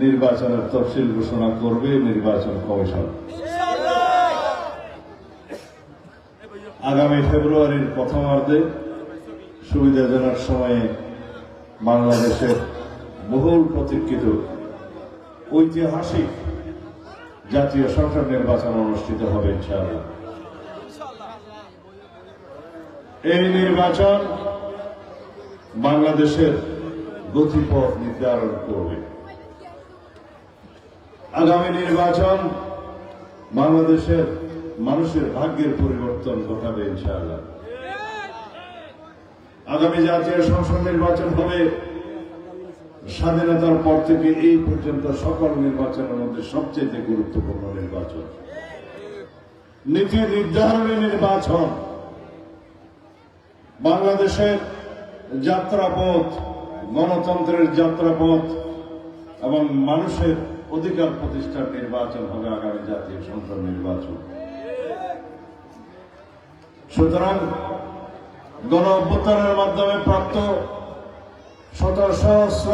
নির্বাচনের তফসিল ঘোষণা করবে নির্বাচন কমিশন। আগামী ফেব্রুয়ারির প্রথমার্ধে সুবিধাজনক সময়ে বাংলাদেশের বহুল প্রতীক্ষিত ঐতিহাসিক জাতীয় সংসদ নির্বাচন অনুষ্ঠিত হবে, ইনশাআল্লাহ। এই নির্বাচন বাংলাদেশের গতিপথ নির্ধারণ করবে। আগামী নির্বাচন বাংলাদেশের মানুষের ভাগ্যের পরিবর্তন ঘটাবে, ইনশাআল্লাহ। আগামী জাতীয় সংসদ নির্বাচন হবে। স্বাধীনতার পর থেকে এই পর্যন্ত সকল নির্বাচনের মধ্যে সবচেয়ে গুরুত্বপূর্ণ নির্বাচন। নীতি নির্ধারণী নির্বাচন। বাংলাদেশের যাত্রাপথ, গণতন্ত্রের যাত্রাপথ এবং মানুষের অধিকার প্রতিষ্ঠার নির্বাচন হবে আগামী জাতীয় সংসদ নির্বাচন। সুতরাং গণ অভ্যুত্থানের মাধ্যমে প্রাপ্ত শত সহস্র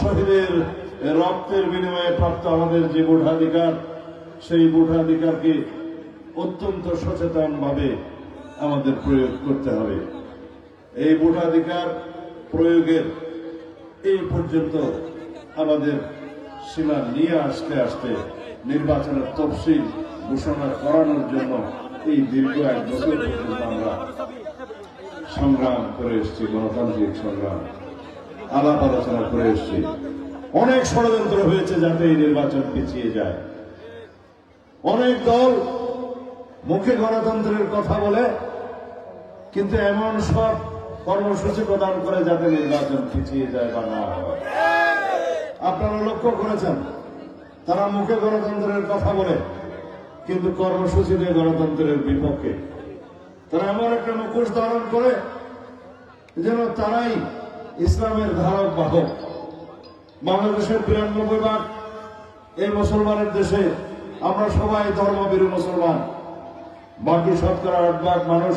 শহীদের রক্তের বিনিময়ে প্রাপ্ত আমাদের যে ভোটাধিকার সেই ভোটাধিকারকে অত্যন্ত সচেতন ভাবে আমাদের প্রয়োগ করতে হবে। এই ভোটাধিকার প্রয়োগের এই পর্যন্ত আমাদের সীমা নিয়ে আসতে আসতে নির্বাচনের তফসিল ঘোষণা করানোর জন্য এই দীর্ঘ এক বছর পর্যন্ত আমরা সংগ্রাম করে এসেছি, গণতান্ত্রিক সংগ্রাম। আলাপ আলোচনা করে এসেছি। অনেক ষড়যন্ত্র হয়েছে যাতে এই নির্বাচন পিছিয়ে যায়। অনেক দল মুখে গণতন্ত্রের কথা বলে, কিন্তু এমন সব কর্মসূচি প্রদান করে যাতে নির্বাচন পিছিয়ে যায় বা না হয়। লক্ষ্য করেছেন, তারা মুখে গণতন্ত্রের কথা বলে, কিন্তু কর্মসূচি দিয়ে গণতন্ত্রের বিপক্ষে। তারা এমন একটা মুখোশ ধারণ করে যেন তারাই ইসলামের ধারক বাহক। বাংলাদেশের বিরানব্বই ভাগ এই মুসলমানের দেশে আমরা সবাই ধর্মবীর মুসলমান। বাকি শতকরা আট ভাগ মানুষ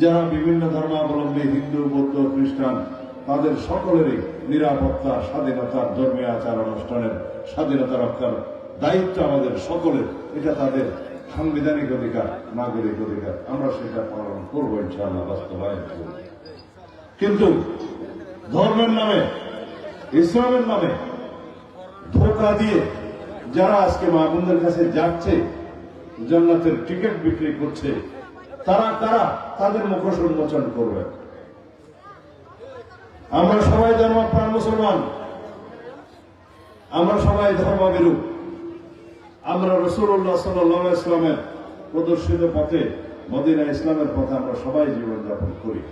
যারা বিভিন্ন ধর্মাবলম্বী হিন্দু, বৌদ্ধ, খ্রিস্টান। তাদের সকলেরই নিরাপত্তা স্বাধীনতার ধর্মীয় আচার অনুষ্ঠানের স্বাধীনতা রক্ষার দায়িত্ব আমাদের সকলের। এটা তাদের সাংবিধানিক অধিকার, নাগরিক অধিকার। আমরা সেটা পালন করব ইনশাআল্লাহ, বাস্তবায়ন করব। কিন্তু ধর্মের নামে, ইসলামের নামে ধোকা দিয়ে যারা আজকে মাহবুদের কাছে যাচ্ছে, জান্নাতের টিকিট বিক্রি করছে, তারা কারা? তাদের মুখোশ উন্মোচন করবে। আমরা সবাই ধর্মপ্রাণ মুসলমান। আমরা সবাই ধর্মবিরূপ আমরা রসুল্লাহ সাল্লাহ ইসলামের প্রদর্শিত পথে মদিনা ইসলামের পথে আমরা সবাই জীবনযাপন করি।